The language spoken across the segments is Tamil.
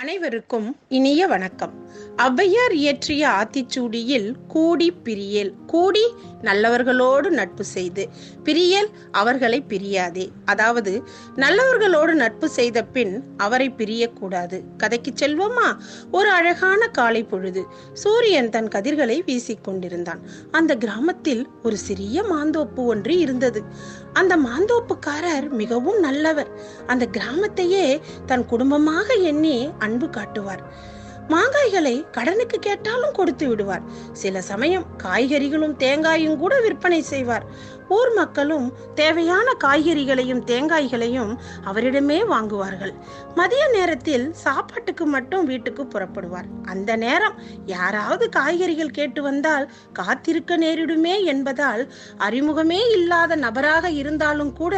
அனைவருக்கும் இனிய வணக்கம். ஔவையார் இயற்றிய ஆத்திச்சூடியில் கூடி பிரியல் கூடி நல்லவர்களோடு நட்பு செய்து பிரியல் அவர்களை பிரியாதே. அதாவது நல்லவர்களோடு நட்பு செய்த பின் அவரை பிரியக்கூடாது. கதைக்கு செல்வோமா? ஒரு அழகான காலை பொழுது சூரியன் தன் கதிர்களை வீசிக் கொண்டிருந்தான். அந்த கிராமத்தில் ஒரு சிறிய மாந்தோப்பு ஒன்று இருந்தது. அந்த மாந்தோப்புக்காரர் மிகவும் நல்லவர். அந்த கிராமத்தையே தன் குடும்பமாக எண்ணி அன்பு காட்டுவார். மாங்காய்களை கடனுக்கு கேட்டாலும் கொடுத்து விடுவார். சில சமயம் காய்கறிகளும் தேங்காயும் கூட விற்பனை செய்வார். ஊர் மக்களும் தேவையான காய்கறிகளையும் தேங்காய்களையும் அவரிடமே வாங்குவார்கள். மதிய நேரத்தில் சாப்பாட்டுக்கு மட்டும் வீட்டுக்கு புறப்படுவார். அந்த நேரம் யாராவது காய்கறிகள் கேட்டு வந்தால் காத்திருக்க நேரிடுமே என்பதால் அறிமுகமே இல்லாத நபராக இருந்தாலும் கூட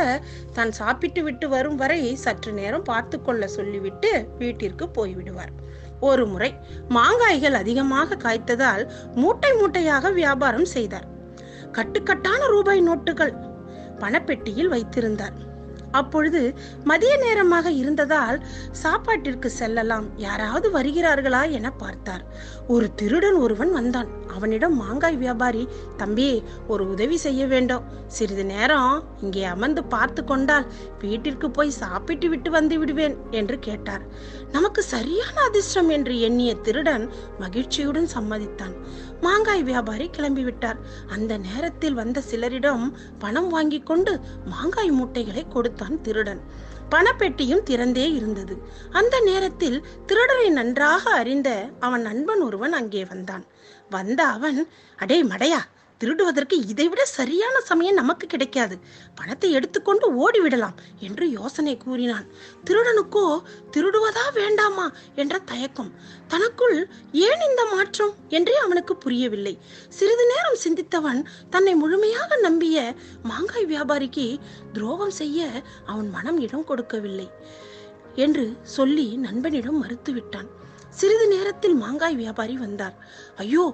தான் சாப்பிட்டு விட்டு வரும் வரை சற்று நேரம் பார்த்து கொள்ள சொல்லிவிட்டு வீட்டிற்கு போய்விடுவார். ஒரு முறை மாங்காய்கள் அதிகமாக காய்த்ததால் மூட்டை மூட்டையாக வியாபாரம் செய்தார். கட்டுக்கட்டான ரூபாய் நோட்டுகள் பணப்பெட்டியில் வைத்திருந்தார். அப்பொழுது மதிய நேரமாக இருந்ததால் சாப்பாட்டிற்கு செல்லலாம் யாராவது வருகிறார்களா என பார்த்தார். ஒரு திருடன் ஒருவன் வந்தான். அவனிடம் மாங்காய் வியாபாரி தம்பி ஒரு உதவி செய்ய வேண்டும். சிறிது நேரம் இங்கே அமர்ந்து பார்த்து கொண்டால் வீட்டிற்கு போய் சாப்பிட்டு விட்டு வந்து விடுவேன் என்று கேட்டார். நமக்கு சரியான அதிர்ஷ்டம் என்று எண்ணிய திருடன் மகிழ்ச்சியுடன் சம்மதித்தான். மாங்காய் வியாபாரி கிளம்பிவிட்டார் அந்த நேரத்தில் வந்த சிலரிடம் பணம் வாங்கி கொண்டு மாங்காய் மூட்டைகளை கொடுத்தான் திருடன். பணப்பெட்டியும் திறந்தே இருந்தது. அந்த நேரத்தில் திருடனை நன்றாக அறிந்த அவன் நண்பன் ஒருவன் அங்கே வந்தான். வந்த அவன் அடே மடையா திருடுவதற்கு இதைவிட சரியான சமயம் நமக்கு கிடைக்காது. பணத்தை எடுத்துக்கொண்டு ஓடிவிடலாம் என்று யோசனை கூறினான். திருடனுக்கோ திருடுவதா வேண்டாமா என்ற தயக்கம். தனக்குள் ஏன் இந்த மாற்றம் என்றே அவனுக்கு புரியவில்லை. சிறிது நேரம் சிந்தித்தவன் தன்னை முழுமையாக நம்பிய மாங்காய் வியாபாரிக்கு துரோகம் செய்ய அவன் மனம் இடம் கொடுக்கவில்லை என்று சொல்லி நண்பனிடம் மறுத்துவிட்டான். சிறிது நேரத்தில் மாங்காய் வியாபாரி வந்தார். ஐயோ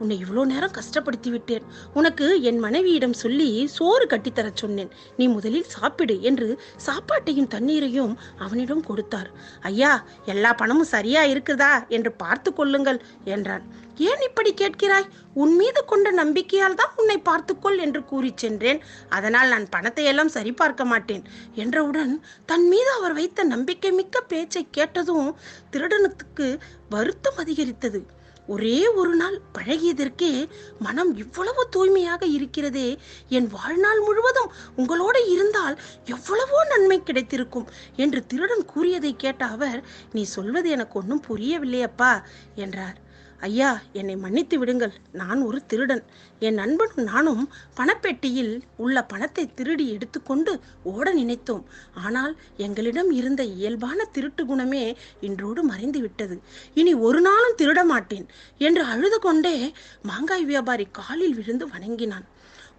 உன்னை இவ்வளோ நேரம் கஷ்டப்படுத்தி விட்டேன் உனக்கு என் மனைவியிடம் சொல்லி சோறு கட்டித்தரச் சொன்னேன். நீ முதலில் சாப்பிடு என்று சாப்பாட்டையும் தண்ணீரையும் அவனிடம் கொடுத்தார். ஐயா எல்லா பணமும் சரியா இருக்குதா என்று பார்த்து கொள்ளுங்கள் என்றான். ஏன் இப்படி கேட்கிறாய்? உன் மீது கொண்ட நம்பிக்கையால் தான் உன்னை பார்த்துக்கொள் என்று கூறி சென்றேன். அதனால் நான் பணத்தை எல்லாம் சரிபார்க்க மாட்டேன் என்றவுடன் தன் மீது அவர் வைத்த நம்பிக்கை மிக்க பேச்சை கேட்டதும் திருடனத்துக்கு வருத்தம் அதிகரித்தது. ஒரே ஒரு நாள் பழகியதற்கே மனம் இவ்வளவு தூய்மையாக இருக்கிறதே. என் வாழ்நாள் முழுவதும் உங்களோடு இருந்தால் எவ்வளவோ நன்மை கிடைத்திருக்கும் என்று திருடன் கூறியதை கேட்ட அவர் நீ சொல்வது எனக்கு ஒன்றும் புரியவில்லையப்பா என்றார். ஐயா என்னை மன்னித்து விடுங்கள். நான் ஒரு திருடன். என் நண்பனும் நானும் பணப்பெட்டியில் உள்ள பணத்தை திருடி எடுத்துக்கொண்டு ஓட நினைத்தோம். ஆனால் எங்களிடம் இருந்த இயல்பான திருட்டு குணமே இன்றோடு மறைந்து விட்டது. இனி ஒரு நாளும் திருட மாட்டேன் என்று அழுது கொண்டே மாங்காய் வியாபாரி காலில் விழுந்து வணங்கினான்.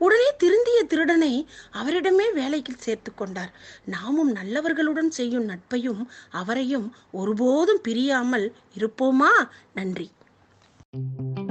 உடனே திருந்திய திருடனை அவரிடமே வேலைக்கு சேர்த்து கொண்டார். நாமும் நல்லவர்களுடன் செய்யும் நட்பையும் அவரையும் ஒருபோதும் பிரியாமல் இருப்போமா? நன்றி. Thank you.